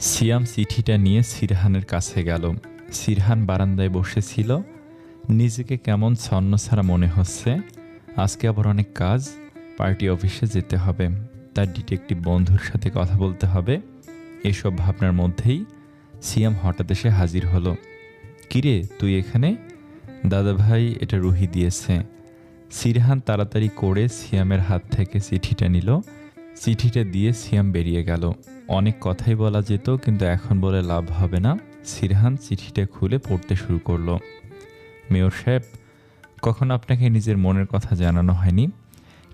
সিয়াম চিঠিটা নিয়ে সিরহানের কাছে গেল। সিরহান বারান্দায় বসেছিল। নিজেকে কেমন ছন্নছাড়া মনে হচ্ছে। আজকে আবার অনেক কাজ, পার্টি অফিসে যেতে হবে। তার ডিটেকটিভ বন্ধুর সাথে কথা বলতে হবে। এসব ভাবনার মধ্যেই সিয়াম হঠাৎ এসে হাজির হলো। কিরে, তুই এখানে? দাদা ভাই এটা রুহি দিয়েছে। সিরহান তাড়াতাড়ি করে সিয়ামের হাত থেকে চিঠিটা নিল। চিঠিটা দিয়ে সিয়াম বেরিয়ে গেল। অনেক কথাই বলা যেত, কিন্তু এখন বলে লাভ হবে না। সিরহান চিঠিটা খুলে পড়তে শুরু করল। মেয়র সাহেব, কখন আপনাকে নিজের মনের কথা জানানো হয়নি?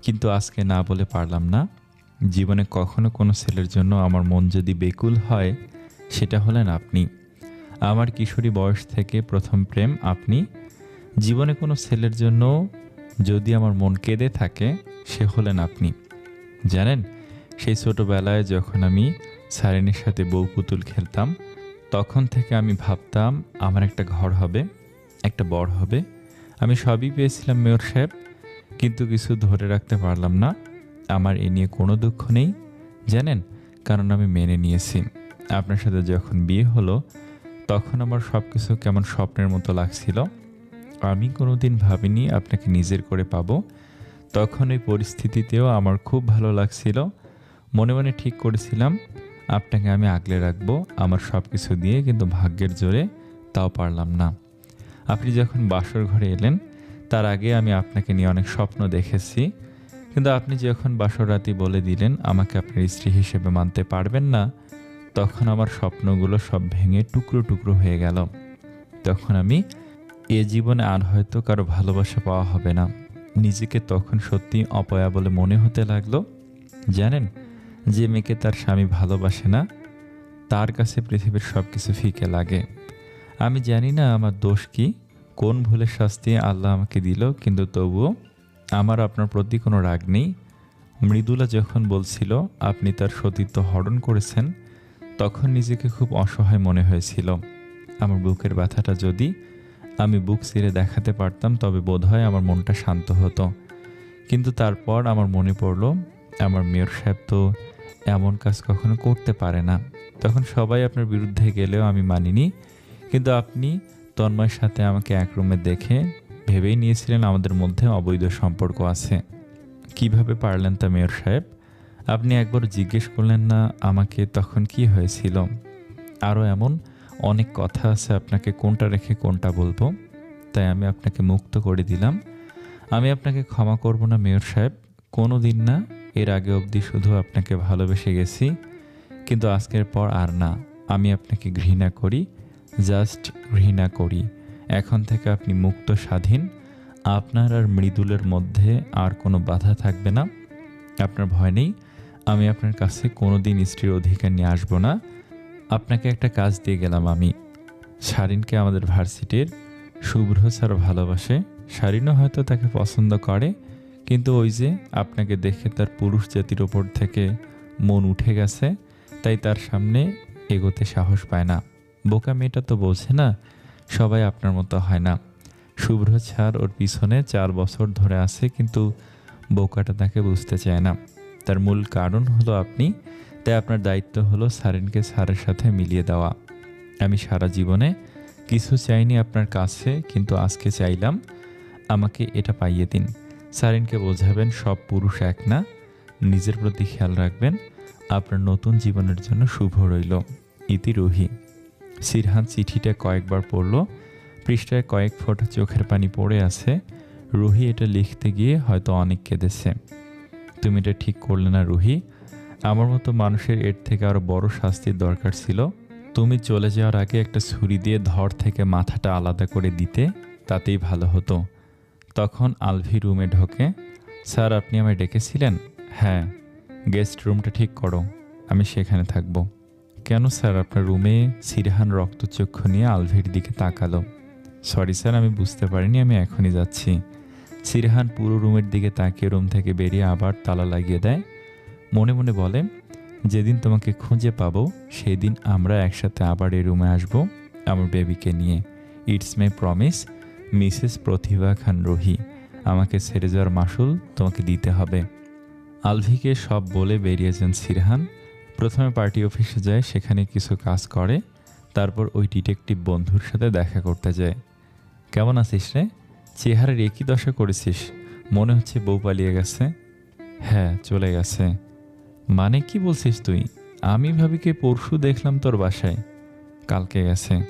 কিন্তু আজকে না বলে পারলাম না। জীবনে কখনো কোনো ছেলের জন্য আমার মন যদি বেকুল হয়, সেটা হলেন আপনি। আমার কিশোরী বয়স থেকে প্রথম প্রেম আপনি। জীবনে কোনো ছেলের জন্য যদি আমার মন কেঁদে থাকে, সে হলেন আপনি। জানেন সেই ছোটোবেলায় যখন আমি সারেনের সাথে বউ পুতুল খেলতাম, তখন থেকে আমি ভাবতাম, আমার একটা ঘর হবে, একটা বড় হবে। আমি সবই পেয়েছিলাম মেয়র সাহেব, কিন্তু কিছু ধরে রাখতে পারলাম না। আমার এ নিয়ে কোনো দুঃখ নেই, জানেন? কারণ আমি মেনে নিয়েছি। আপনার সাথে যখন বিয়ে হলো, তখন আমার সব কিছু কেমন স্বপ্নের মতো লাগছিল। আমি কোনোদিন ভাবিনি আপনাকে নিজের করে পাবো। তখন ওই পরিস্থিতিতেও আমার খুব ভালো লাগছিল। মনে মনে ঠিক করেছিলাম, আপনাকে আমি আগলে রাখব, আমার সব কিছু দিয়ে, কিন্তু ভাগ্যের জোরে তাও পারলাম না। আপনি যখন বাসর ঘরে এলেন, তার আগে আমি আপনাকে নিয়ে অনেক স্বপ্ন দেখেছি, কিন্তু আপনি যখন বাসর রাতি বলে দিলেন, আমাকে আপনার স্ত্রী হিসেবে মানতে পারবেন না, তখন আমার স্বপ্নগুলো সব ভেঙে টুকরো টুকরো হয়ে গেল। তখন আমি, এ জীবনে আর হয়তো কারও ভালোবাসা পাওয়া হবে না। নিজেকে তখন সত্যি অপয়া বলে মনে হতে লাগল। জানেন যে মেয়েকে তার স্বামী ভালোবাসে না, তার কাছে পৃথিবীর সব কিছু ফিকে লাগে। আমি জানি না আমার দোষ কি, কোন ভুলের শাস্তি আল্লাহ আমাকে দিল, কিন্তু তবুও আমার আপনার প্রতি কোনো রাগ নেই। মৃদুলা যখন বলছিল, আপনি তার সতীত্ব হরণ করেছেন, তখন নিজেকে খুব অসহায় মনে হয়েছিল। আমার বুকের ব্যথাটা যদি আমি বুক ছিঁড়ে দেখাতে পারতাম, তবে বোধহয় আমার মনটা শান্ত হতো। কিন্তু তারপর আমার মনে পড়ল, আমার মেয়র সাহেব তো এমন কাজ কখনো করতে পারে না। তখন সবাই আপনার বিরুদ্ধে গেলেও আমি মানিনি। কিন্তু আপনি তন্ময়ের সাথে আমাকে এক রুমে দেখে ভেবেই নিয়েছিলেন আমাদের মধ্যে অবৈধ সম্পর্ক আছে। কীভাবে পারলেন তা, মেয়র সাহেব? আপনি একবার জিজ্ঞেস করলেন না আমাকে তখন কি হয়েছিল? আরও এমন অনেক কথা আছে আপনাকে কোনটা রেখে কোনটা বলব? তাই আমি আপনাকে মুক্ত করে দিলাম। আমি আপনাকে ক্ষমা করব না, মেয়র সাহেব। কোনো দিন না এর আগে অবধি শুধু আপনাকে ভালোবেসে গেছি, কিন্তু আজকের পর আর না। আমি আপনাকে ঘৃণা করি জাস্ট ঘৃণা করি। এখন থেকে আপনি মুক্ত, স্বাধীন। আপনার আর মৃদুলের মধ্যে আর কোনো বাধা থাকবে না। আপনার ভয় নেই। আমি আপনার কাছে কোনো দিন স্ত্রীর অধিকার নিয়ে আসব না। আপনাকে একটা কাজ দিয়ে গেলাম আমি। শারিনকে আমাদের ভার্সিটির শুভ্র স্যার ভালোবাসে। শারিনও হয়তো তাকে পছন্দ করে। কিন্তু ওই যে আপনাকে দেখে তার পুরুষ জাতির ওপর থেকে মন উঠে গেছে, তাই তার সামনে এগোতে সাহস পায় না। বোকা মেয়েটা তো বোঝে না, সবাই আপনার মতো হয় না। শুভ্র ছাড় ওর পিছনে চার বছর ধরে আছে, কিন্তু বোকাটা তাকে বুঝতে চায় না। তার মূল কারণ হলো আপনি, তাই আপনার দায়িত্ব হলো সারেনকে স্যারের সাথে মিলিয়ে দেওয়া। আমি সারা জীবনে কিছু চাইনি আপনার কাছে, কিন্তু আজকে চাইলাম, আমাকে এটা পাইয়ে দিন। সারিনকে বোঝাবেন, সব পুরুষ এক না। নিজের প্রতি খেয়াল রাখবেন, আপনার নতুন জীবনের জন্য শুভ রইল। ইতি রুহি। সিরহান চিঠিটা কয়েকবার পড়ল, পৃষ্ঠায় কয়েক ফোঁটা চোখের পানি পড়ে আছে। রুহি এটা লিখতে গিয়ে হয়তো অনেক কেঁদেছে। তুমি এটা ঠিক করলে না রুহি। আমার মতো মানুষের এর থেকে আরও বড় শাস্তির দরকার ছিল। তুমি চলে যাওয়ার আগে একটা ছুরি দিয়ে ধর থেকে মাথাটা আলাদা করে দিতে, তাতেই ভালো হতো। তখন আলভি রুমে ঢোকে, স্যার, আপনি আমায় ডেকেছিলেন? হ্যাঁ গেস্ট রুমটা ঠিক করো, আমি সেখানে থাকব। কেন স্যার, আপনার রুমে সিরহান রক্তচক্ষু নিয়ে আলভির দিকে তাকালো? সরি স্যার, আমি বুঝতে পারিনি, আমি এখনই যাচ্ছি। সিরহান পুরো রুমের দিকে তাকিয়ে রুম থেকে বেরিয়ে আবার তালা লাগিয়ে দেয়। মনে মনে বলে, যেদিন তোমাকে খুঁজে পাবো সেই দিন আমরা একসাথে আবার এই রুমে আসব, আমার বেবিকে নিয়ে। It's my promise Mrs Pratibha Khan Rohi, আমাকে ছেড়ে যাওয়ার মাসুল তোমাকে দিতে হবে। আলভিকে সব বলে বেরিয়েছেন সিরহান। প্রথমে পার্টি অফিসে যায়, সেখানে কিছু কাজ করে, তারপর ওই ডিটেকটিভ বন্ধুর সাথে দেখা করতে যায়। কেমন আছিস রে? চেহারার একই দশা করেছিস, মনে হচ্ছে বউ পালিয়ে গেছে। হ্যাঁ চলে গেছে। মানে কি বলছিস তুই? আমি ভাবিকে পরশু দেখলাম তোর বাসায়। কালকে গেছে।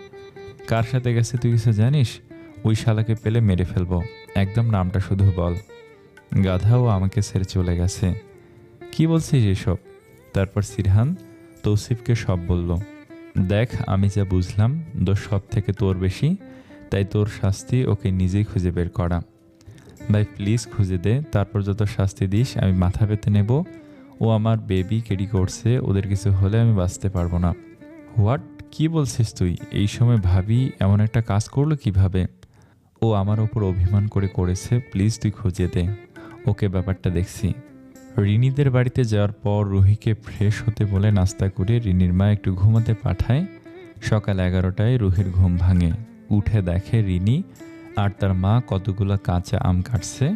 কার সাথে গেছে তুই কিছু জানিস? ওই শালাকে পেলে মেরে ফেলব। একদম নামটা শুধু বল। গাধাও আমাকে ছেড়ে চলে গেছে। কি বলছিস এসব? তারপর সিরহান তৌসিফকে সব বলল। দেখ, আমি যা বুঝলাম, দোষ সব থেকে তোর বেশি, তাই তোর শাস্তি ওকে নিজেই খুঁজে বের করা। ভাই, প্লিজ খুঁজে দে, তারপর যত শাস্তি দিস, আমি মাথা পেতে নেব। ও আমার বেবি কেডি করছে, ওদের কিছু হলে আমি বাঁচতে পারব না। হোয়াট? কি বলছিস তুই? এই সময় ভাবি এমন একটা কাজ করল কীভাবে? ও আমার ওপর অভিমান করে করেছে প্লিজ তুই খুঁজে দে। ওকে ব্যাপারটা দেখছি। রিনিদের বাড়িতে যাওয়ার পর রুহিকে ফ্রেশ হতে বলে নাস্তা করে রিনির মা একটু ঘুমাতে পাঠায়। সকাল এগারোটায় রুহির ঘুম ভাঙে। উঠে দেখে রিনি আর তার মা কতগুলো কাঁচা আম কাটছে।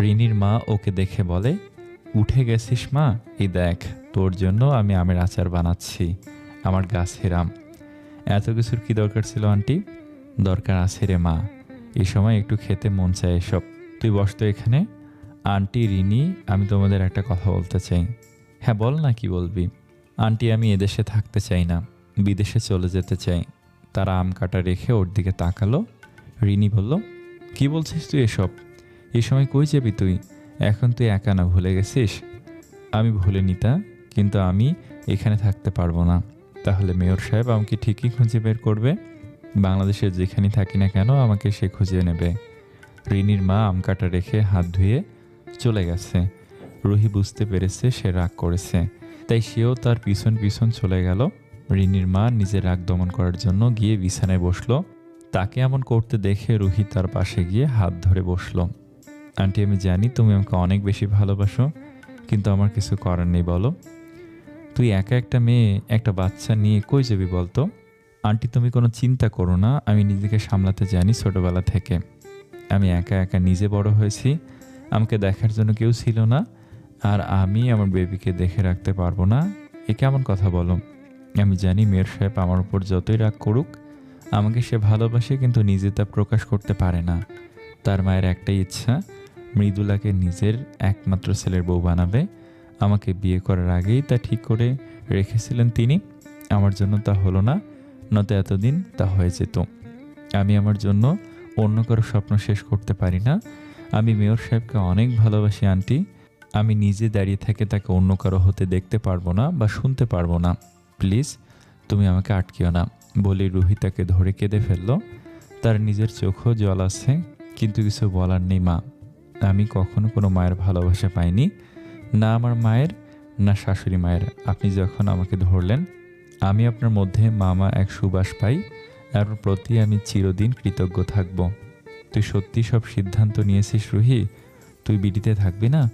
রিনির মা ওকে দেখে বলে, উঠে গেছিস মা? এই দেখ, তোর জন্য আমি আমের আচার বানাচ্ছি, আমার গাছের আম। এত কিছুর কি দরকার ছিল আন্টি? দরকার আছে রে মা। এই সময় একটু খেতে মন চায় এসব। তুই বস তো এখানে। আন্টি, রিনি, আমি তোমাদের একটা কথা বলতে চাই। হ্যাঁ বল না কি বলবি। আন্টি, আমি এদেশে থাকতে চাই না। বিদেশে চলে যেতে চাই। তারা আম কাটা রেখে ওর দিকে তাকালো। রিনি বলল, কি বলছিস তুই এসব? এই সময় কই যাবি তুই? এখন তুই একা না, ভুলে গেছিস? আমি ভুলে নিতা কিন্তু আমি এখানে থাকতে পারব না। তাহলে মেয়র সাহেব আমাকে ঠিকই খুঁজে বের করবে। বাংলাদেশের যেখানে থাকি না কেন, আমাকে সে খুঁজে নেবে। রিনির মা আম কাটা রেখে হাত ধুয়ে চলে গেছে। রুহি বুঝতে পেরেছে সে রাগ করেছে। তাই সেও তার পিছন পিছন চলে গেল। রিনির মা নিজের রাগ দমন করার জন্য গিয়ে বিছানায় বসল। তাকে এমন করতে দেখে রুহি তার পাশে গিয়ে হাত ধরে বসল। আন্টি, আমি জানি তুমি আমাকে অনেক বেশি ভালোবাসো, কিন্তু আমার কিছু করার নেই, বলো। তুই একা একটা মেয়ে, একটা বাচ্চা নিয়ে কই যাবি বলতো? আন্টি, তুমি কোনো চিন্তা করো না, আমি নিজেকে সামলাতে জানি ছোটোবেলা থেকে। আমি একা একা নিজে বড় হয়েছি, আমাকে দেখার জন্য কেউ ছিল না, আর আমি আমার বেবিকে দেখে রাখতে পারব না। এ কেমন কথা বলো? আমি জানি মেয়ের সাহেব আমার উপর যতই রাগ করুক, আমাকে সে ভালোবাসে কিন্তু নিজে তা প্রকাশ করতে পারে না। তার মায়ের একটাই ইচ্ছা, মৃদুলাকে নিজের একমাত্র ছেলের বউ বানাবে। আমাকে বিয়ে করার আগেই তা ঠিক করে রেখেছিলেন তিনি। আমার জন্য তা হলো না নয়তো এতদিন তা হয়ে যেত। আমি আমার জন্য অন্য কারও স্বপ্ন শেষ করতে পারি না। আমি মেয়র সাহেবকে অনেক ভালোবাসি, আন্টি। আমি নিজে দাঁড়িয়ে থেকে তাকে অন্য কারও হতে দেখতে পারব না বা শুনতে পারব না। প্লিজ, তুমি আমাকে আটকিও না। বলে রুহি তাকে ধরে কেঁদে ফেলল। তার নিজের চোখও জল আছে, কিন্তু কিছু বলার নেই মা। আমি কখনো কোনো মায়ের ভালোবাসা পাইনি। না আমার মায়ের, না শাশুড়ি মায়ের। আপনি যখন আমাকে ধরলেন আমি আপনার মধ্যে মামা এক সুবাস পাই আর প্রতি আমি চিরদিন কৃতজ্ঞ থাকব। তুই সত্যি সব সিদ্ধান্ত নিয়েছিস রুহি? তুই বিডিতে থাকবি না?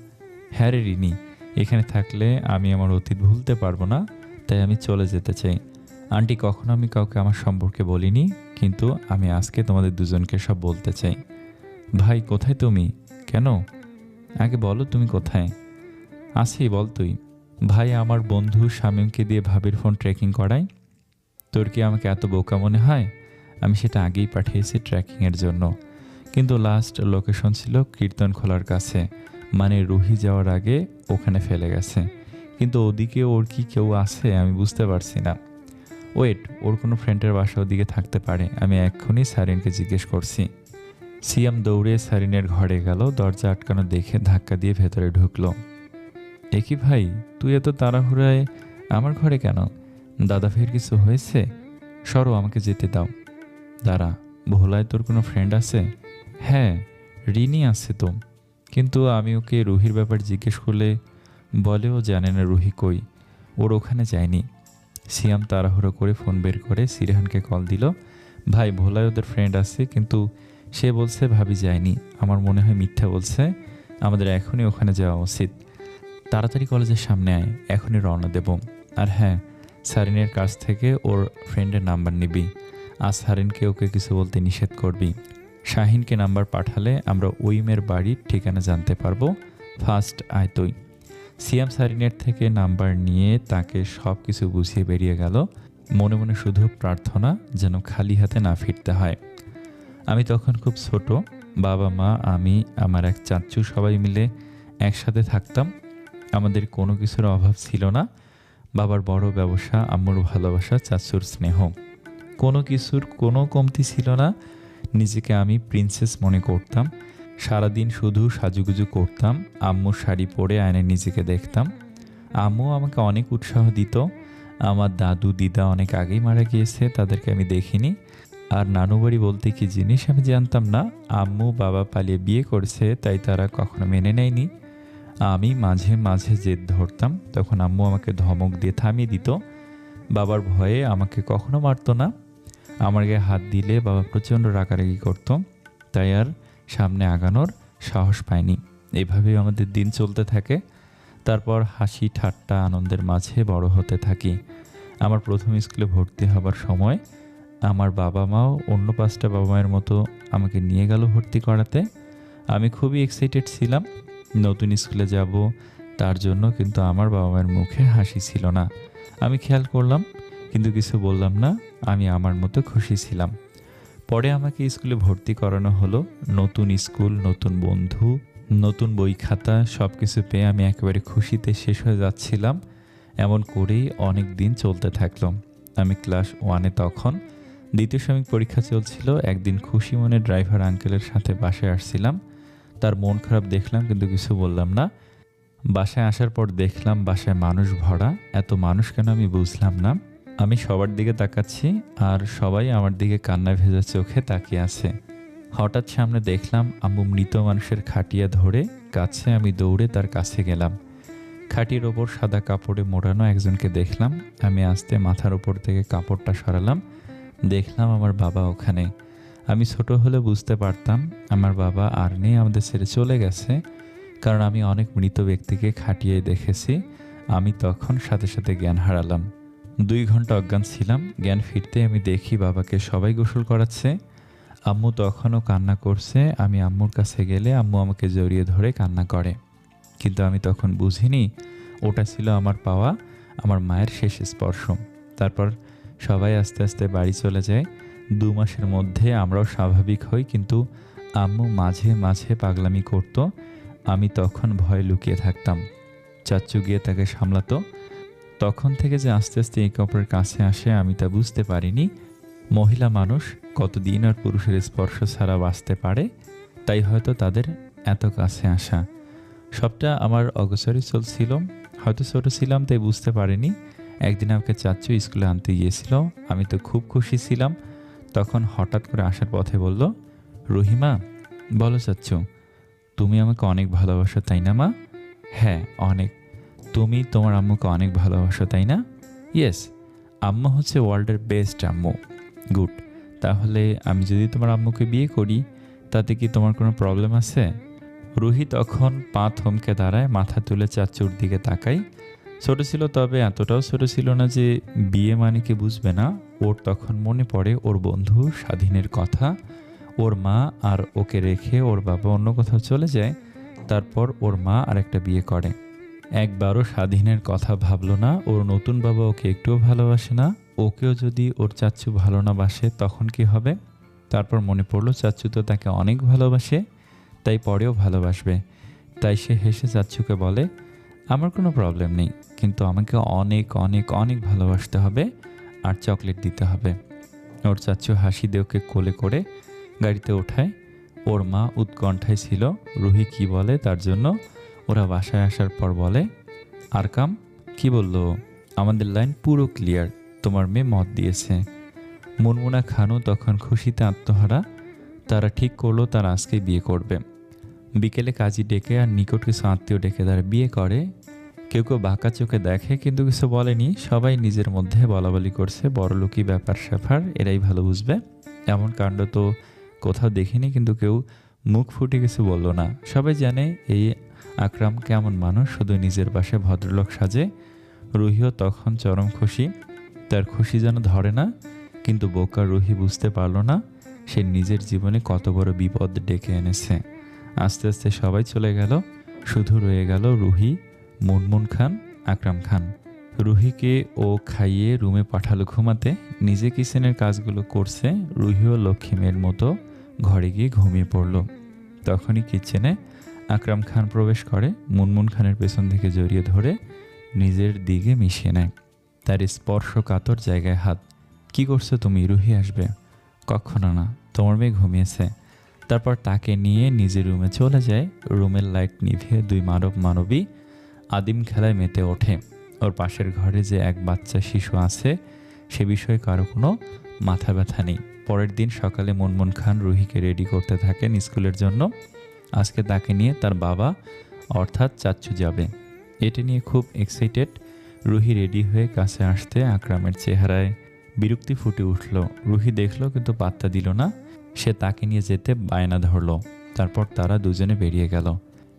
হ্যাঁ রে রিনি, এখানে থাকলে আমি আমার অতীত ভুলতে পারব না, তাই আমি চলে যেতে চাই। আন্টি, কখনো আমি কাউকে আমার সম্পর্কে বলিনি, কিন্তু আমি আজকে তোমাদের দুজনকে সব বলতে চাই। ভাই, কোথায় তুমি? কেন? আগে বলো তুমি কোথায়? আছি বল তুই। ভাই, আমার বন্ধু শামীমকে দিয়ে ভাবির ফোন ট্র্যাকিং করায় তোর কি আমাকে এত বোকা মনে হয়? আমি সেটা আগেই পাঠিয়েছি ট্র্যাকিংয়ের জন্য। কিন্তু লাস্ট লোকেশন ছিল কীর্তন খোলার কাছে। মানে রুহি যাওয়ার আগে ওখানে ফেলে গেছে। কিন্তু ওদিকে ওর কি কেউ আছে আমি বুঝতে পারছি না। ওয়েট ওর কোনো ফ্রেন্ডের বাসা ওদিকে থাকতে পারে। আমি এক্ষুনি সারিনকে জিজ্ঞেস করছি। সিয়াম দৌড়ে সারিনের ঘরে গেল, দরজা আটকানো দেখে ধাক্কা দিয়ে ভেতরে ঢুকলো। একই ভাই, তুই এত তাড়াহুড়ায় আমার ঘরে কেন? দাদা ভাইয়ের কিছু হয়েছে? সরো আমাকে যেতে দাও। দাঁড়া, ভোলায় তোর কোনো ফ্রেন্ড আছে? হ্যাঁ রিনি আছে তো। কিন্তু আমি ওকে রুহির ব্যাপার জিজ্ঞেস করলে বলেও জানে না রুহি কই। ওর ওখানে যায়নি। সিয়াম তাড়াহুড়ো করে ফোন বের করে সিরেহানকে কল দিল। ভাই, ভোলায় ওদের ফ্রেন্ড আছে, কিন্তু সে বলছে ভাবি যায়নি। আমার মনে হয় মিথ্যা বলছে। আমাদের এখনই ওখানে যাওয়া উচিত। তাড়াতাড়ি কলেজের সামনে আয়, এখনই রওনা দেব। আর হ্যাঁ সারিনের কাছ থেকে ওর ফ্রেন্ডের নাম্বার নিবি। আর সারিনকে ওকে কিছু বলতে নিষেধ করবি। শাহিনকে নাম্বার পাঠালে আমরা ওই মেয়ের বাড়ির ঠিকানা জানতে পারব। ফার্স্ট আয় তুই। সিয়াম সারিনের থেকে নাম্বার নিয়ে তাকে সব কিছু বুঝিয়ে বেরিয়ে গেল। মনে মনে শুধু প্রার্থনা যেন খালি হাতে না ফিরতে হয়। আমি তখন খুব ছোট, বাবা মা, আমি, আমার এক চাচ্চু সবাই মিলে একসাথে থাকতাম। আমাদের কোনো কিছুর অভাব ছিল না। বাবার বড় ব্যবসা, আম্মুর ভালোবাসা, চাচুর স্নেহ। কোনো কিছুর কোনো কমতি ছিল না। নিজেকে আমি প্রিন্সেস মনে করতাম। সারাদিন শুধু সাজুগুজু করতাম। আম্মুর শাড়ি পরে আয়নে নিজেকে দেখতাম। আম্মু আমাকে অনেক উৎসাহ দিত। আমার দাদু, দিদা অনেক আগেই মারা গিয়েছে, তাদেরকে আমি দেখিনি। আর নানু বাড়ি বলতে কি জিনিস আমি জানতাম না। আম্মু বাবা পালিয়ে বিয়ে করছে, তাই তারা কখনো মেনে নেয়নি। আমি মাঝে মাঝে জেদ ধরতাম। তখন আম্মু আমাকে ধমক দিয়ে থামিয়ে দিত। বাবার ভয়ে আমাকে কখনো মারতো না। আমার গায়ে হাত দিলে বাবা প্রচণ্ড রাগারাগি করতো। তাই আর সামনে আগানোর সাহস পাইনি। এভাবেই আমাদের দিন চলতে থাকে। তারপর হাসি, ঠাট্টা আনন্দের মাঝে বড় হতে থাকি। আমার প্রথম স্কুলে ভর্তি হবার সময় আমার বাবা মাও অন্য পাঁচটা বাবা মায়ের মতো আমাকে নিয়ে গেল ভর্তি করাতে। আমি খুবই এক্সাইটেড ছিলাম। নতুন স্কুলে যাব, তার জন্য কিন্তু আমার বাবা মায়ের মুখে হাসি ছিল না। আমি খেয়াল করলাম, কিন্তু কিছু বললাম না, আমি আমার মতো খুশি ছিলাম। পরে আমাকে স্কুলে ভর্তি করানো হলো, নতুন স্কুল, নতুন বন্ধু, নতুন বই খাতা সব কিছু পেয়ে আমি একেবারে খুশিতে শেষ হয়ে যাচ্ছিলাম। এমন করেই অনেক দিন চলতে থাকল। আমি ক্লাস ওয়ানে তখন, দ্বিতীয় শ্রমিক পরীক্ষা চলছিল, একদিন খুশি মনে ড্রাইভার আঙ্কেলের সাথে বাসায় আসছিলাম। তার মন খারাপ দেখলাম, কিন্তু কিছু বললাম না। বাসায় আসার পর দেখলাম বাসায় মানুষ ভরা। এত মানুষ কেন আমি বুঝলাম না। আমি সবার দিকে তাকাচ্ছি আর সবাই আমার দিকে কান্না ভেজা চোখে তাকিয়ে আছে। হঠাৎ সামনে দেখলাম আম্মু মৃত মানুষের খাটিয়া ধরে কাছে আমি দৌড়ে তার কাছে গেলাম। খাটির ওপর সাদা কাপড়ে মোড়ানো একজনকে দেখলাম। আমি আস্তে মাথার ওপর থেকে কাপড়টা সরালাম। দেখলাম আমার বাবা ওখানে। আমি ছোট হলে বুঝতে পারতাম আমার বাবা আর নেই, আমাদের ছেড়ে চলে গেছে। কারণ আমি অনেক মৃত ব্যক্তিকে খাটিয়ে দেখেছি। আমি তখন সাথে সাথে জ্ঞান হারালাম। দুই ঘণ্টা অজ্ঞান ছিলাম। জ্ঞান ফিরতে আমি দেখি বাবাকে সবাই গোসল করাচ্ছে। আম্মু তখনও কান্না করছে। আমি আম্মুর কাছে গেলে আম্মু আমাকে জড়িয়ে ধরে কান্না করে। কিন্তু আমি তখন বুঝিনি, ওটা ছিল আমার পাওয়া, আমার মায়ের শেষ স্পর্শ। তারপর সবাই আস্তে আস্তে বাড়ি চলে যায়। দু মাসের মধ্যে আমরাও স্বাভাবিক হই, কিন্তু আম্মু মাঝে মাঝে পাগলামি করত। আমি তখন ভয় লুকিয়ে থাকতাম। চাচ্চু গিয়ে তাকে সামলাতো। তখন থেকে যে আস্তে আস্তে একে অপরের কাছে আসে, আমি তা বুঝতে পারিনি। মহিলা মানুষ, কতদিন আর পুরুষের স্পর্শ ছাড়া বাঁচতে পারে? তাই হয়তো তাদের এত কাছে আসা। সবটা আমার অগোচরে চলছিল। হয়তো ছোট ছিলাম, তাই বুঝতে পারিনি। একদিন আমাকে চাচ্চু স্কুলে আনতে গিয়েছিল। আমি তো খুব খুশি ছিলাম। তখন হঠাৎ করে আসার পথে বলল, রহিমা, বলো চাচ্চু তুমি আমাকে অনেক ভালোবাসো, তাই না মা? হ্যাঁ অনেক। তুমি তোমার আম্মুকে অনেক ভালোবাসো, তাই না? ইয়েস, আম্মু হচ্ছে ওয়ার্ল্ডের বেস্ট আম্মু। গুড। তাহলে আমি যদি তোমার আম্মুকে বিয়ে করি, তাতে কি তোমার কোনো প্রবলেম আছে? রুহি তখন পা থমকে দাঁড়ায়, মাথা তুলে চাচুর দিকে তাকাই ছোট ছিল তবে এতটাও ছোট ছিল না যে বিয়ে মানে কি বুঝবে না। ওর তখন মনে পড়ে ওর বন্ধু স্বাধীনের কথা। ওর মা আর ওকে রেখে ওর বাবা অন্য কোথাও চলে যায়। তারপর ওর মা আর একটা বিয়ে করে। একবারও স্বাধীনের কথা ভাবলো না। ওর নতুন বাবা ওকে একটুও ভালোবাসে না। ওকেও যদি ওর চাচ্চু ভালো না বাসে তখন কি হবে? তারপর মনে পড়ল চাচ্চু তো তাকে অনেক ভালোবাসে, তাই পরেও ভালোবাসবে। তাই সে হেসে চাচ্চুকে বলে আমার কোনো প্রবলেম নেই, কিন্তু আমাকে অনেক অনেক অনেক ভালোবাসতে হবে আর চকলেট দিতে হবে। ওর চাচ্চু হাসি দিয়ে ওকে কোলে করে গাড়িতে ওঠায়। ওর মা উৎকণ্ঠায় ছিল, রুহি কি বলে তার জন্য ওরা বাসায় আসার পর বলে, আরকাম, কি বলল? আমাদের লাইন পুরো ক্লিয়ার তোমার মেয়ে মত দিয়েছে। মুনমুনা খানও তখন খুশিতে আত্মহারা, তারা ঠিক করল তারা আজকে বিয়ে করবে। বিকেলে কাজী ডেকে আর নিকট কিছু আত্মীয় ডেকে তারা বিয়ে করে। কেউ কেউ বাঁকা চোখে দেখে কিন্তু কিছু বলেনি। সবাই নিজের মধ্যে বলাবলি করছে বড়লোকি ব্যাপার স্যাপার, এরাই ভালো বুঝবে। এমন কাণ্ড তো কোথাও দেখিনি, কিন্তু কেউ মুখ ফুটে কিছু বলল না। সবাই জানে এই আকরাম কেমন মানুষ, শুধু নিজের পাশে ভদ্রলোক সাজে, রুহিও তখন চরম খুশি। তার খুশি যেন ধরে না, কিন্তু বোকা রুহি বুঝতে পারল না, সে নিজের জীবনে কত বড় বিপদ ডেকে এনেছে। আস্তে আস্তে সবাই চলে গেল, শুধু রয়ে গেল রুহি। মুনমুন খান, আকরাম খান। রুহিকে ও খাইয়ে রুমে পাঠালো ঘুমাতে। নিজে কিচেনের কাজগুলো করছে, রুহিও লক্ষ্মী মেয়ের মতো ঘরে গিয়ে ঘুমিয়ে পড়ল। তখনই কিচেনে আকরাম খান প্রবেশ করে, মুনমুন খানের পেছন থেকে জড়িয়ে ধরে নিজের দিকে মিশিয়ে নেয়। তার স্পর্শ কাতর জায়গায় হাত, কি করছ তুমি? রুহি আসবে? কখনো না, তোমার মেয়ে ঘুমিয়েছে। তারপর তাকে নিয়ে নিজের রুমে চলে যায়। রুমের লাইট নিভিয়ে দুই মানব মানবী আদিম খেলায় মেতে ওঠে। ওর পাশের ঘরে যে এক বাচ্চা শিশু আছে, সে বিষয়ে কারও কোনো মাথা ব্যথা নেই। পরের দিন সকালে মনমন খান রুহিকে রেডি করতে থাকেন স্কুলের জন্য। আজকে তাকে নিয়ে তার বাবা, অর্থাৎ চাচ্চু যাবে। এটা নিয়ে খুব এক্সাইটেড রুহি রেডি হয়ে কাছে আসতে আকরামের চেহারায় বিরক্তি ফুটে উঠল। রুহি দেখল কিন্তু পাত্তা দিল না। সে তাকে নিয়ে যেতে বায়না ধরলো। তারপর তারা দুজনে বেরিয়ে গেল।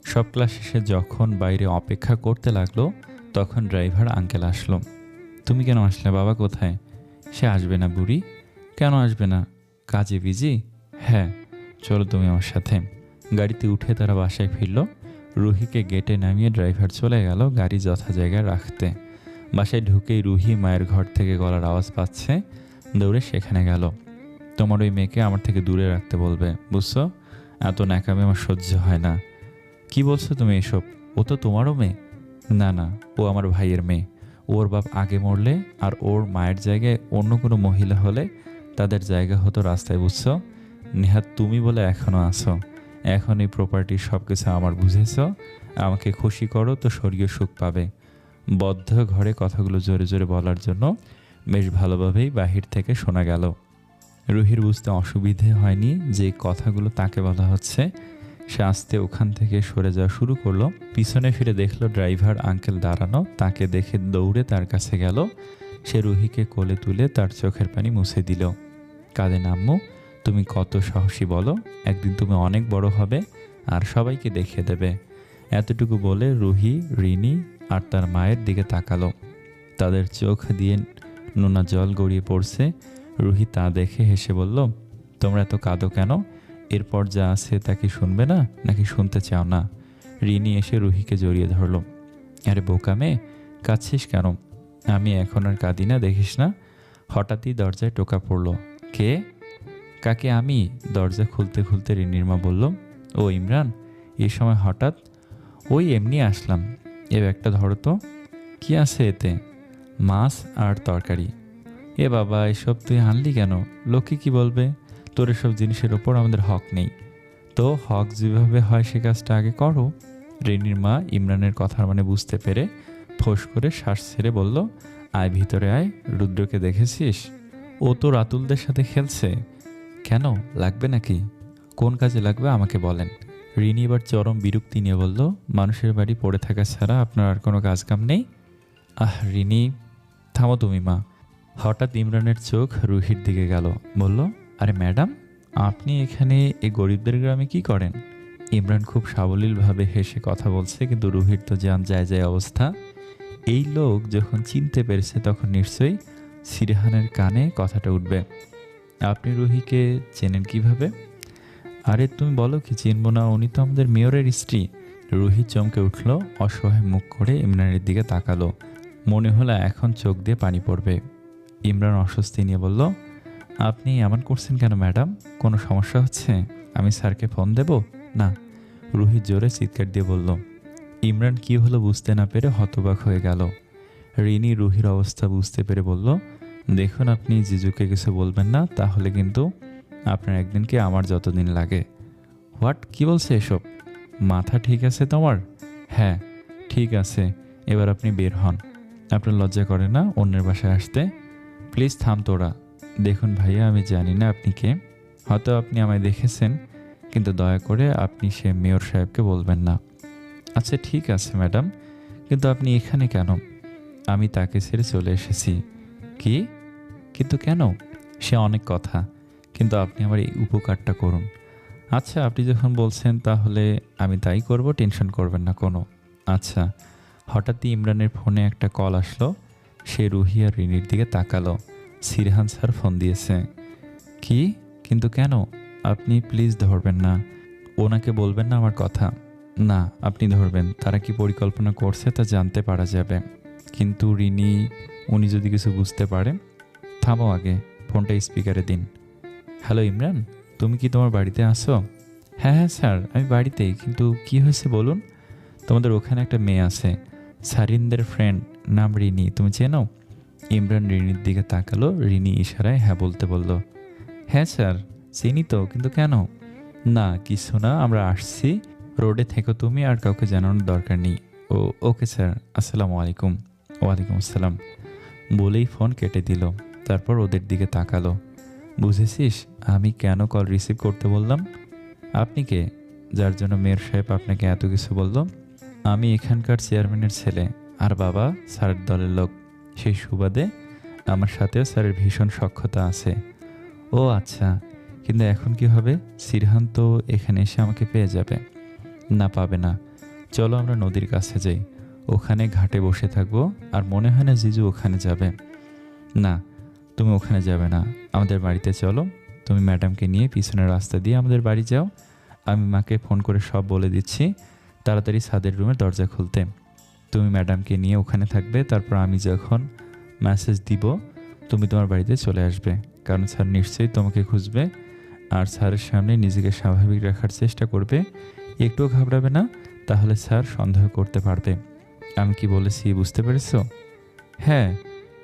সব ক্লাস শেষে যখন বাইরে অপেক্ষা করতে লাগল, তখন ড্রাইভার আঙ্কেল আসলো। তুমি কেন আসলে? বাবা কোথায়? সে আসবে না বুড়ি। কেন আসবে না? কাজে বিজি? হ্যাঁ চলো তুমি আমার সাথে। গাড়িতে উঠে তারা বাসায় ফিরল। রুহিকে গেটে নামিয়ে ড্রাইভার চলে গেল গাড়ি যথা জায়গায় রাখতে। বাসায় ঢুকেই রুহি মায়ের ঘর থেকে গলার আওয়াজ পাচ্ছে। দৌড়ে সেখানে গেল। তোমার ওই মেয়েকে আমার থেকে দূরে রাখতে বলবে, বুঝছ? এত ন্যাকামি আমার সহ্য হয় না। কি বলছো তুমি এসব? ও তো তোমারও মেয়ে। না না, ও আমার ভাইয়ের মেয়ে। ওর বাপ আগে মরলে আর ওর মায়ের জায়গায় অন্য কোনো মহিলা হলে তাদের জায়গা হতো রাস্তায়, বুঝছ? নেহাত তুমি বলে এখনও আছো। এখন এই প্রপার্টির সব কিছু আমার বুঝেছ। আমাকে খুশি করো, তো স্বর্গীয় সুখ পাবে। বদ্ধ ঘরে কথাগুলো জোরে জোরে বলার জন্য বেশ ভালোভাবেই বাহির থেকে শোনা গেল। রুহির বুঝতে অসুবিধে হয়নি যে কথাগুলো তাকে বলা হচ্ছে। সে আস্তে ওখান থেকে সরে যাওয়া শুরু করল। পিছনে ফিরে দেখল ড্রাইভার, আঙ্কেল দাঁড়ানো। তাকে দেখে দৌড়ে তার কাছে গেল। সে রুহিকে কোলে তুলে তার চোখের পানি মুছে দিল। কাঁদে নাম্মু, তুমি কত সাহসী বলো। একদিন তুমি অনেক বড় হবে আর সবাইকে দেখিয়ে দেবে। এতটুকু বলে রুহি, রিনি আর তার মায়ের দিকে তাকালো। তাদের চোখ দিয়ে নোনা জল গড়িয়ে পড়ছে। রুহি তা দেখে হেসে বলল, তোমরা এত কাঁদো কেন? এরপর যা আছে তা কি শুনবে না, নাকি শুনতে চাও না? রিনি এসে রুহিকে জড়িয়ে ধরলো। আরে বোকা মেয়ে, কাঁদছিস কেন? আমি এখন আর কাঁদি না, দেখিস না? হঠাৎই দরজায় টোকা পড়ল। কে? কাকে আমি? দরজা খুলতে খুলতে রিনির মা বলল, ও ইমরান এই সময় হঠাৎ ওই এমনি আসলাম। এ ব্যাগটা ধরো তো। কী আছে এতে? মাছ আর তরকারি। এ বাবা, এসব তুই আনলি কেন? লোকে কি বলবে? তোর এসব জিনিসের ওপর আমাদের হক নেই। তো হক যেভাবে হয় সে কাজটা আগে করো। রেনির মা ইমরানের কথার মানে বুঝতে পেরে ফোঁস করে শ্বাস ছেড়ে বলল, আয় ভিতরে আয়, রুদ্রকে দেখেছিস? ও তো রাতুলদের সাথে খেলছে। কেন, লাগবে নাকি? কোন কাজে লাগবে আমাকে বলেন। রিনি এবার চরম বিরক্তি নিয়ে বলল, মানুষের বাড়ি পড়ে থাকা ছাড়া আপনার আর কোনো কাজ কাম নেই? আহ, রিনি, থামো তুমি মা। হঠাৎ ইমরানের চোখ রুহির দিকে গেল। বলল আরে ম্যাডাম, আপনি এখানে এই গরিবদের গ্রামে কি করেন? ইমরান খুব সাবলীলভাবে হেসে কথা বলছে, কিন্তু রুহির তো যান যায় যায় অবস্থা। এই লোক যখন চিনতে পেরেছে, তখন নিশ্চয়ই সিরহানের কানে কথাটা উঠবে। আপনি রুহিকে চেনেন কীভাবে? আরে তুমি বলো কি, চিনব না, উনি তো আমাদের মেয়রের স্ত্রী। রুহি চমকে উঠল, অসহায় মুখ করে ইমরানের দিকে তাকালো। মনে হলো এখন চোখ দিয়ে পানি পড়বে। ইমরান অস্বস্তি নিয়ে বলল আপনি এমন করছেন কেন, ম্যাডাম? কোনো সমস্যা হচ্ছে? আমি স্যারকে ফোন দেব? না। রুহি জোরে চিৎকার দিয়ে বলল, ইমরান কি হলো বুঝতে না পেরে হতবাক হয়ে গেল। রিনি রুহির অবস্থা বুঝতে পেরে বলল, দেখুন আপনি জিজুকে কিছু বলবেন না, তাহলে কিন্তু আপনার একদিনকে আমার যতদিন লাগে। হোয়াট? কি বলছে এসব? মাথা ঠিক আছে তোমার? হ্যাঁ ঠিক আছে। এবার আপনি বের হন। আপনার লজ্জা করে না অন্যের বাসায় আসতে? প্লিজ থাম তোরা। দেখুন ভাইয়া, আমি জানি না আপনি কে। হয়তো আপনি আমায় দেখেছেন, কিন্তু দয়া করে আপনি সে মেয়র সাহেবকে বলবেন না। আচ্ছা ঠিক আছে ম্যাডাম, কিন্তু আপনি এখানে কেন? আমি তাকে ছেড়ে চলে এসেছি। কি? কিন্তু কেন? সে অনেক কথা, কিন্তু আপনি আমার এই উপকারটা করুন। আচ্ছা আপনি যখন বলছেন তাহলে আমি তাই করব, টেনশন করবেন না কোনো। আচ্ছা হঠাৎই ইমরানের ফোনে একটা কল আসলো, সে রুহি আর রিনির দিকে তাকালো। সিরহান স্যার ফোন দিয়েছে। কি? কিন্তু কেন? আপনি প্লিজ ধরবেন না। ওনাকে বলবেন না আমার কথা। না, আপনি ধরবেন। তারা কি পরিকল্পনা করছে তা জানতে পারা যাবে। কিন্তু রিনি, উনি যদি কিছু বুঝতে পারে থামো আগে, ফোনটা স্পিকারে দিন। হ্যালো ইমরান, তুমি কি তোমার বাড়িতে আসো হ্যাঁ হ্যাঁ স্যার, আমি বাড়িতেই, কিন্তু কি হয়েছে বলুন? তোমাদের ওখানে একটা মেয়ে আছে, সারিনদের ফ্রেন্ড, নাম রিনি, তুমি চেনো? ইমরান রিনির দিকে তাকালো, রিনি ইশারায় হ্যাঁ বলতে বলল হ্যাঁ স্যার, চিনি তো, কিন্তু কেন? না, কিছু না, আমরা আসছি। রোডে থেকো তুমি আর কাউকে জানানোর দরকার নেই। ও, ওকে স্যার, আসসালামু আলাইকুম। ওয়ালাইকুম আসসালাম। বলেই ফোন কেটে দিল, তারপর ওদের দিকে তাকালো। বুঝেছিস, আমি কেন কল রিসিভ করতে বললাম? আপনি কে? যার জন্য মেয়র সাহেব আপনাকে এত কিছু বলল, আমি এখানকার চেয়ারম্যানের ছেলে। আর বাবা? স্যারের দলের লোক। সেই সুবাদে আমার সাথেও স্যারের ভীষণ সক্ষতা আছে। ও আচ্ছা কিন্তু এখন কি হবে? সিরহান তো এখানে এসে আমাকে পেয়ে যাবে। না, পাবে না। চলো আমরা নদীর কাছে যাই। ওখানে ঘাটে বসে থাকব, আর মনে হয় না জিজু ওখানে যাবে। না, তুমি ওখানে যাবে না। আমাদের বাড়িতে চলো। তুমি ম্যাডামকে নিয়ে পিছনের রাস্তা দিয়ে আমাদের বাড়ি যাও। আমি মাকে ফোন করে সব বলে দিচ্ছি। তাড়াতাড়ি ছাদের রুমের দরজা খুলতে। তুমি ম্যাডামকে নিয়ে ওখানে থাকবে, তারপর আমি যখন মেসেজ দিব, তুমি তোমার বাড়িতে চলে আসবে। কারণ স্যার নিশ্চয়ই তোমাকে খুঁজবে আর স্যারের সামনে নিজেকে স্বাভাবিক রাখার চেষ্টা করবে। একটুও ঘাবড়াবে না, তাহলে স্যার সন্দেহ করতে পারবে। আমি কি বলেছি, বুঝতে পেরেছ? হ্যাঁ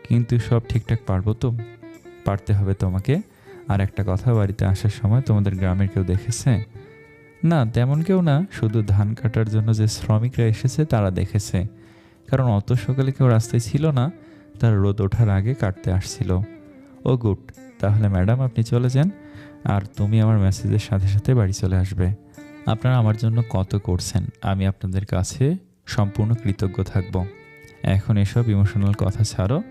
কিন্তু সব ঠিকঠাক পারব তো? পারতে হবে তোমাকে। আর একটা কথা, বাড়িতে আসার সময় তোমাদের গ্রামের কেউ দেখেছে? না, তেমন কেউ না, শুধু ধান কাটার জন্য যে শ্রমিকরা এসেছে তারা দেখেছে। কারণ অত সকালে কেউ রাস্তায় ছিল না, তার রোদ ওঠার আগে কাটতে আসছিল। ও গুড, তাহলে ম্যাডাম আপনি চলে যান, আর তুমি আমার মেসেজের সাথে সাথে বাড়ি চলে আসবে। আপনারা আমার জন্য কত করছেন, আমি আপনাদের কাছে সম্পূর্ণ কৃতজ্ঞ থাকব। এখন এসব ইমোশনাল কথা ছাড়ো,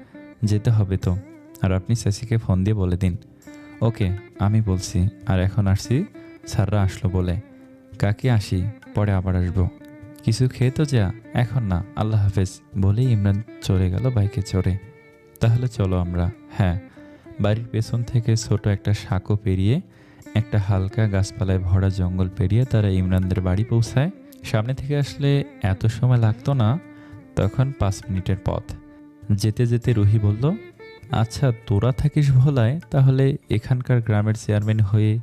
যেতে হবে তো। আর আপনি সেসিকে ফোন দিয়ে বলে দিন। ওকে, আমি বলছি, আর এখন আসছি, স্যাররা আসলো বলে। কাকে আসি? পরে আবার আসব। কিছু খেয়ে তো যা, এখন না, আল্লাহ হাফেজ। বলেই ইমরান চলে গেল বাইকে চড়ে। তাহলে চলো আমরা। হ্যাঁ বাড়ির পেছন থেকে ছোট একটা সাঁকো পেরিয়ে একটা হালকা গাছপালায় ভরা জঙ্গল পেরিয়ে তারা ইমরানদের বাড়ি পৌঁছায়। সামনে থেকে আসলে এত সময় লাগতো না, তখন পাঁচ মিনিটের পথ। যেতে যেতে রুহি বলল আচ্ছা তোরা থাকিস ভোলায়, তাহলে এখানকার গ্রামের চেয়ারম্যান হয়ে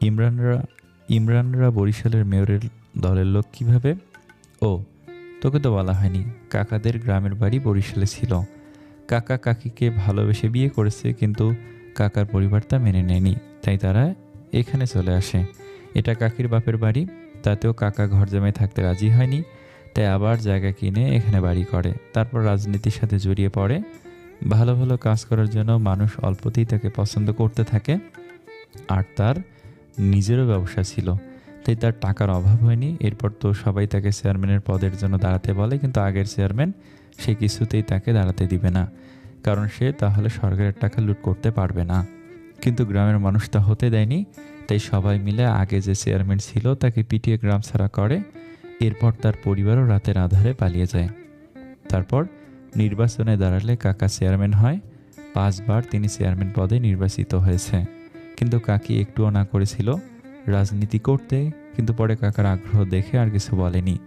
ইমরানরা ইমরানরা বরিশালের মেয়রের দলের লোক কীভাবে? ও, তোকে তো বলা হয়নি। কাকাদের গ্রামের বাড়ি বরিশালে ছিল। কাকা কাকিকে ভালোবেসে বিয়ে করেছে, কিন্তু কাকার পরিবার তা মেনে নেয়নি। তাই তারা এখানে চলে আসে। এটা কাকির বাপের বাড়ি। তাতেও কাকা ঘর জামাই থাকতে রাজি হয়নি। তাই আবার জায়গা কিনে এখানে বাড়ি করে। তারপর রাজনীতির সাথে জড়িয়ে পড়ে। ভালো ভালো কাজ করার জন্য মানুষ অল্পতেই তাকে পছন্দ করতে থাকে। আর তার নিজেরও ব্যবসা ছিল। তাই তার টাকার অভাব হয়নি। এরপর তো সবাই তাকে চেয়ারম্যানের পদের জন্য দাঁড়াতে বলে, কিন্তু আগের চেয়ারম্যান সে কিছুতেই তাকে দাঁড়াতে দিবে না। কারণ সে তাহলে সরকারের টাকা লুট করতে পারবে না। কিন্তু গ্রামের মানুষ তা হতে দেয়নি। তাই সবাই মিলে আগে যে চেয়ারম্যান ছিল, তাকে পিটিয়ে গ্রাম ছাড়া করে এরপর তার পরিবারও রাতের আধারে পালিয়ে যায়। তারপর নির্বাচনে দাঁড়ালে কাকা চেয়ারম্যান হয়। পাঁচবার তিনি চেয়ারম্যান পদে নির্বাচিত হয়েছে। কিন্তু কাকি একটুও না করেছিল। রাজনীতি করতে, কিন্তু পরে কাকার আগ্রহ দেখে আর কিছু বলেনি।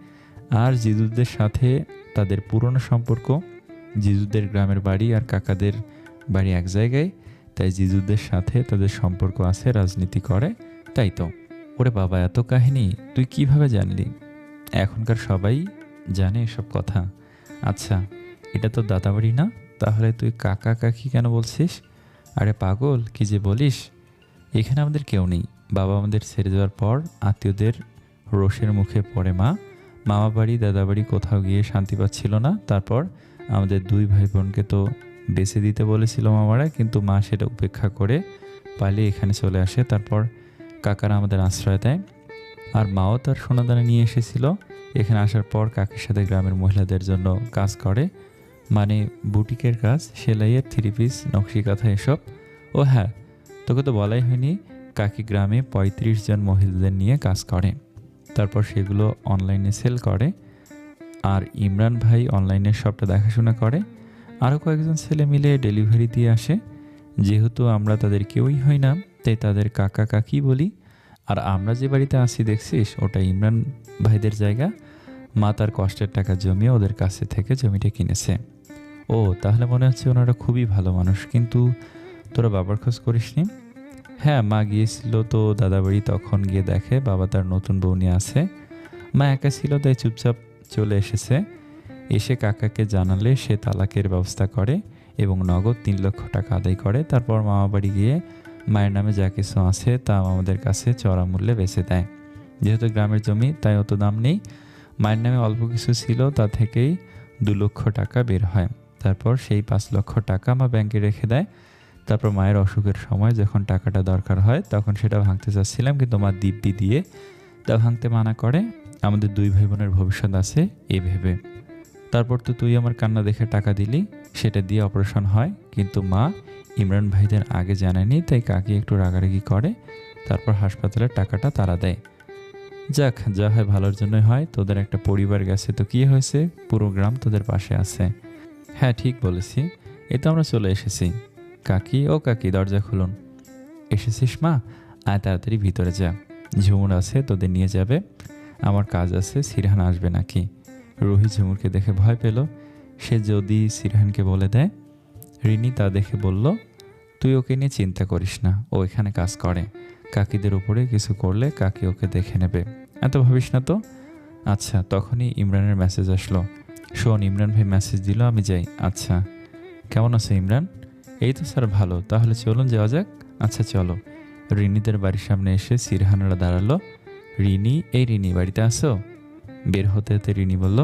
আর জিজুদের সাথে তাদের পুরনো সম্পর্ক জিজুদের গ্রামের বাড়ি আর কাকাদের বাড়ি এক জায়গায়, তাই জিজুদের সাথে তাদের সম্পর্ক আছে, রাজনীতি করে, তাই তো। ওরে বাবা, এত কাহিনী, তুই কীভাবে জানলি? এখনকার সবাই জানে এসব কথা। আচ্ছা এটা তো দাদাবাড়ি না? তাহলে তুই কাকা কাকি কেন বলছিস? আরে পাগল, কি যে বলিস? এখানে আমাদের কেউ নেই। বাবা আমাদের ছেড়ে যাওয়ার পর আত্মীয়দের রোষের মুখে পড়ে মা। মামা বাড়ি, দাদা বাড়ি কোথাও গিয়ে শান্তি পাচ্ছিল না। তারপর আমাদের দুই ভাই বোনকে তো বেছে দিতে বলেছিল মামারা, কিন্তু মা সেটা উপেক্ষা করে পালিয়ে এখানে চলে আসে। তারপর কাকারা আমাদের আশ্রয় দেয়। আর মাও তার সোনাদানা নিয়ে এসেছিল। এখানে আসার পর কাকের সাথে গ্রামের মহিলাদের জন্য কাজ করে। মানে বুটিকের কাজ, সেলাইয়ের, থ্রি পিস, নকশি কাঁথা, এসব। ও হ্যাঁ তোকে তো বলাই হয়নি, কাকি গ্রামে পঁয়ত্রিশ জন মহিলাদের নিয়ে কাজ করে। তারপর সেগুলো অনলাইনে সেল করে। আর ইমরান ভাই অনলাইনে সবটা দেখাশোনা করে। আরও কয়েকজন ছেলে মিলে ডেলিভারি দিয়ে আসে। যেহেতু আমরা তাদের কেউই হই না, তাই তাদের কাকা কাকি বলি। আর আমরা যে বাড়িতে আছি, দেখছিস, ওটা ইমরান ভাইদের জায়গা। মা তার কষ্টের টাকা জমিয়ে ওদের কাছে থেকে জমিটা কিনেছে। ও, তাহলে মনে হচ্ছে ওনারা খুবই ভালো মানুষ। কিন্তু তোরা বাবার খোঁজ করিসনি? হ্যাঁ মা গিয়েছিল তো দাদাবাড়ি, তখন গিয়ে দেখে বাবা তার নতুন বউ নিয়ে আছে। মা একা ছিল, তাই চুপচাপ চলে এসেছে। এসে কাকাকে জানালে সে তালাকের ব্যবস্থা করে এবং নগদ তিন লক্ষ টাকা আদায় করে। তারপর মামা বাড়ি গিয়ে মায়ের নামে যা কিছু আছে তা আমাদের কাছে চড়া মূল্যে বেচে দেয়। যেহেতু গ্রামের জমি, তাই অত দাম নেই। মায়ের নামে অল্প কিছু ছিল, তা থেকেই দু লক্ষ টাকা বের হয়। তারপর সেই পাঁচ লক্ষ টাকা মা ব্যাংকে রেখে দেয়। তারপর মায়ের অসুখের সময় যখন টাকাটা দরকার হয়, তখন সেটা ভাঙতে চাচ্ছিলাম কিন্তু মা দিব্যি দিয়ে তা ভাঙতে মানা করে। আমাদের দুই ভাই বোনের ভবিষ্যৎ আছে এ ভেবে। তারপর তো তুই আমার কান্না দেখে টাকা দিলি, সেটা দিয়ে অপারেশন হয়। কিন্তু মা ইমরান ভাইদের আগে জানায়নি, তাই কাকি একটু রাগারাগি করে, তারপর হাসপাতালের টাকাটা তারা দেয়। যাক, যা হয় ভালোর জন্যই হয়, তোদের একটা পরিবার গেছে তো কী হয়েছে? পুরো গ্রাম তোদের পাশে আছে। হ্যাঁ ঠিক বলেছি। এ তো আমরা চলে এসেছি। কাকি ও কাকি, দরজা খুলুন। এসেছিস মা? আয় তাড়াতাড়ি ভিতরে যা। ঝুমুর আছে, তোদের নিয়ে যাবে। আমার কাজ আছে, সিরহান আসবে নাকি? রুহি ঝুমুরকে দেখে ভয় পেল। সে যদি সিরহানকে বলে দেয়, রিনি তা দেখে বলল, তুই ওকে নিয়ে চিন্তা করিস না, ও এখানে কাজ করে। কাকিদের উপরে কিছু করলে কাকি ওকে দেখে নেবে। এত ভাবিস না তো? আচ্ছা তখনই ইমরানের মেসেজ আসলো। শোন, ইমরান ভাই মেসেজ দিল, আমি যাই। আচ্ছা। কেমন আছো ইমরান? এই তো স্যার ভালো। তাহলে চলুন যাওয়া যাক। আচ্ছা চলো। রিনিদের বাড়ির সামনে এসে সিরহানারা দাঁড়াল। রিনি, এই রিনি, বাড়িতে আসো বের হতে হতে রিনি বলল,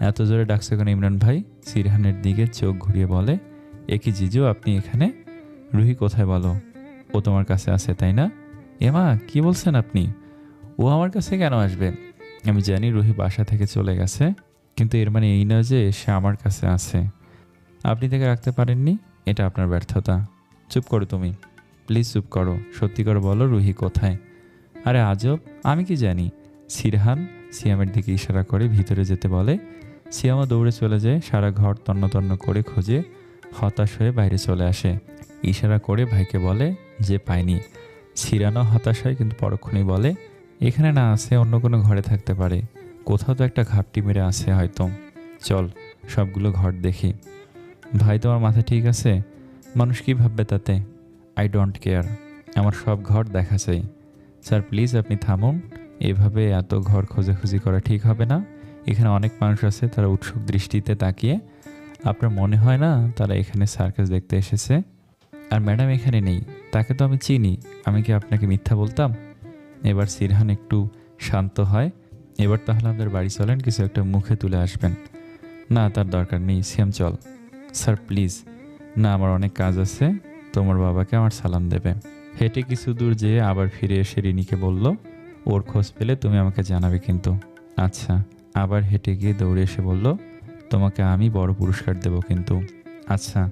এত জোরে ডাকছে কেন ইমরান ভাই? সিরহানের দিকে চোখ ঘুরিয়ে বলে, এ কি জিজু, আপনি এখানে? রুহি, কোথায় বলো? ও তোমার কাছে আছে, তাই না? এমা কি বলছেন আপনি? ও আমার কাছে কেন আসবে? আমি জানি রুহি বাসা থেকে চলে গেছে, কিন্তু এর মানে এই নয় যে সে আমার কাছে আছে। আপনি তাকে রাখতে পারেননি? এটা আপনার ব্যর্থতা। চুপ করো তুমি। প্লিজ চুপ করো। সত্যি করে বলো, রুহি কোথায়? আরে আজব, আমি কি জানি? সিরহান সিয়ামের দিকে ইশারা করে ভিতরে যেতে বলে। সিয়ামা দৌড়ে চলে যায়, সারা ঘর তন্ন তন্ন করে খোঁজে, হতাশ হয়ে বাইরে চলে আসে। ইশারা করে ভাইকে বলে যে পায়নি। সিরানো হতাশ হয় কিন্তু পরক্ষণেই বলে, এখানে না আছে অন্য কোনো ঘরে থাকতে পারে। কোথাও তো একটা ঘাপটি মেরে আছে হয়তো। চল, সবগুলো ঘর দেখি। ভাই তোমার মাথা ঠিক আছে? মানুষ কী ভাববে তাতে? আই ডোন্ট কেয়ার আমার সব ঘর দেখা চাই। স্যার প্লিজ আপনি থামুন। এভাবে এত ঘর খোঁজাখুঁজি করা ঠিক হবে না। এখানে অনেক মানুষ আছে, তারা উৎসুক দৃষ্টিতে তাকিয়ে। আপনার মনে হয় না তারা এখানে সার্কাস দেখতে এসেছে? আর ম্যাডাম এখানে নেই। তাকে তো আমি চিনি। আমি কি আপনাকে মিথ্যা বলতাম? এবার সিরহান একটু শান্ত হয়। এবার তাহলে আমাদের বাড়ি চলেন, কিছু একটা মুখে তুলে আসবেন। না, তার দরকার নেই। সিএম চল। Sir, please. না, আমার অনেক কাজ আছে। তোমার বাবাকে আমার সালাম দেবে। হেঁটে কিছু দূর যেয়ে আবার ফিরে এসে রিনিকে বলল, ওর খোঁজ পেলে তুমি আমাকে জানাবে কিন্তু। আচ্ছা আবার হেঁটে গিয়ে দৌড়ে এসে বলল, তোমাকে আমি বড় পুরস্কার দেব কিন্তু। আচ্ছা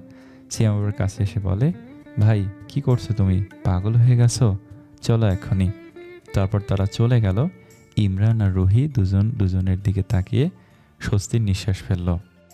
সিয়াম আবার কাছে এসে বলে, ভাই, কি করছ তুমি? পাগল হয়ে গেছো? চলো এখনই তারপর তারা চলে গেল। ইমরান আর রুহি দুজন দুজনের দিকে তাকিয়ে স্বস্তির নিঃশ্বাস ফেলল।